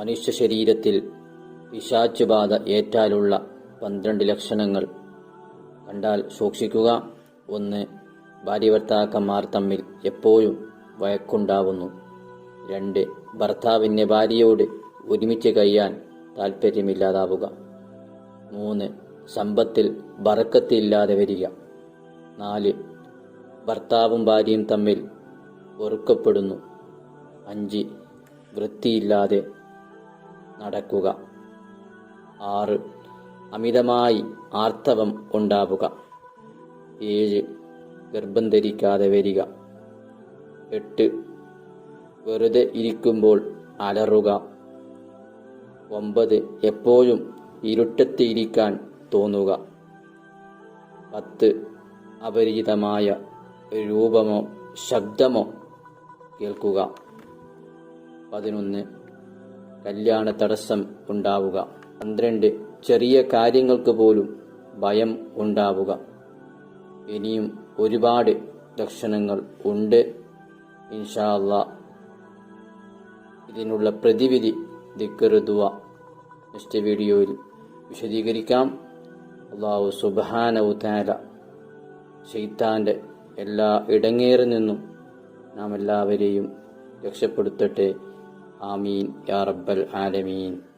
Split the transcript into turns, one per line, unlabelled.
മനുഷ്യ ശരീരത്തിൽ പിശാച്ചുബാധ ഏറ്റാലുള്ള പന്ത്രണ്ട് ലക്ഷണങ്ങൾ. കണ്ടാൽ സൂക്ഷിക്കുക. ഒന്ന് ഭാര്യഭർത്താക്കന്മാർ തമ്മിൽ എപ്പോഴും വഴക്കുണ്ടാവുന്നു. രണ്ട് ഭർത്താവിന്റെ ഭാര്യയോട് ഒരുമിച്ച് കഴിയാൻ താൽപ്പര്യമില്ലാതാവുക. മൂന്ന് സമ്പത്തിൽ ബറക്കത്തില്ലാതെ വരിക. നാല് ഭർത്താവും ഭാര്യയും തമ്മിൽ ഒറുക്കപ്പെടുന്നു അഞ്ച് വൃത്തിയില്ലാതെ നടക്കുക. ആറ്. അമിതമായി ആർത്തവം ഉണ്ടാവുക. ഏഴ്. ഗർഭം ധരിക്കാതെ വരിക. എട്ട്. വെറുതെ ഇരിക്കുമ്പോൾ അലറുക. ഒമ്പത്. എപ്പോഴും ഇരുട്ടത്ത് ഇരിക്കാൻ തോന്നുക. പത്ത്. അപരിചിതമായ രൂപമോ ശബ്ദമോ കേൾക്കുക. പതിനൊന്ന്. കല്യാണ തടസ്സം ഉണ്ടാവുക. പന്ത്രണ്ട് ചെറിയ കാര്യങ്ങൾക്ക് പോലും ഭയം ഉണ്ടാവുക. ഇനിയും ഒരുപാട് ലക്ഷണങ്ങൾ ഉണ്ട് ഇൻഷാല്ല ഇതിനുള്ള പ്രതിവിധി ദിക്കറുതുവ നെക്സ്റ്റ് വീഡിയോയിൽ വിശദീകരിക്കാം. അള്ളാഹു സുബാന ഉദാര ഷെയ്ത്താന്റെ എല്ലാ ഇടങ്ങേറിൽ നിന്നും നാം എല്ലാവരെയും രക്ഷപ്പെടുത്തട്ടെ. آمين. يا رب العالمين.